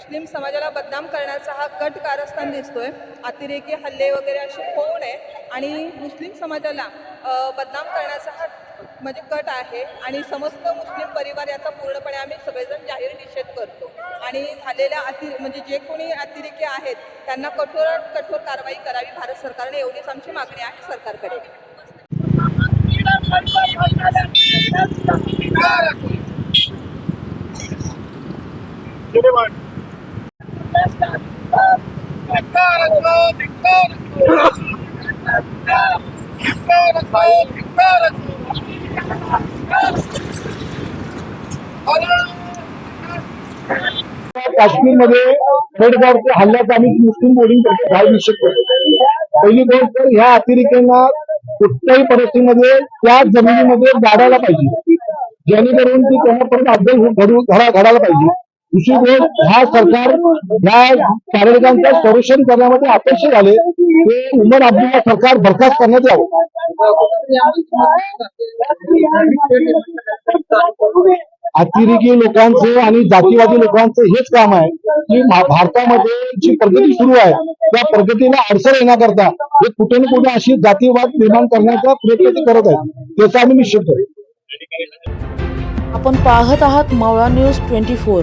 मुस्लिम समाजाला बदनाम करण्याचा हा कट कारस्थान दिसतोय. अतिरेकी हल्ले वगैरे असे होऊ नये आणि मुस्लिम समाजाला बदनाम करण्याचा हा म्हणजे कट आहे आणि समस्त मुस्लिम परिवार याचा पूर्णपणे आम्ही सगळेजण जाहीर निषेध करतो. आणि झालेल्या अति म्हणजे जे कोणी अतिरेकी आहेत त्यांना कठोर कठोर कारवाई करावी भारत सरकारने एवढीच आमची मागणी आहे सरकारकडे. काश्मीरमध्ये थेटगावच्या हल्ल्याचा आम्ही मुस्लिम बोर्डिंग जाहीर शकतो पहिली गोष्ट तर ह्या अतिरेक्यांना कुठल्याही परिस्थितीमध्ये त्या जमिनीमध्ये गाडायला पाहिजे. जेणेकरून ती त्यांना परत अभ्यास घडू घडा घडायला पाहिजे. दुसरी ह्या सरकार ह्या नागरिकांचं संरक्षण करण्यामध्ये अपयशी झाले ते उमर अब्दुल्ला सरकार बरखास्त करण्यात यावं. अतिरेकी लोकांचं आणि जातीवादी लोकांचं हेच काम आहे की भारतामध्ये जी प्रगती सुरू आहे त्या प्रगतीला अडचण येण्याकरता हे कुठे ना कुठे अशी जातीवाद निर्माण करण्याचा प्रयत्न ते करत आहेत. त्याचा आम्ही निश्चित करतो आपण पाहत आहात मावळा न्यूज ट्वेंटी फोर.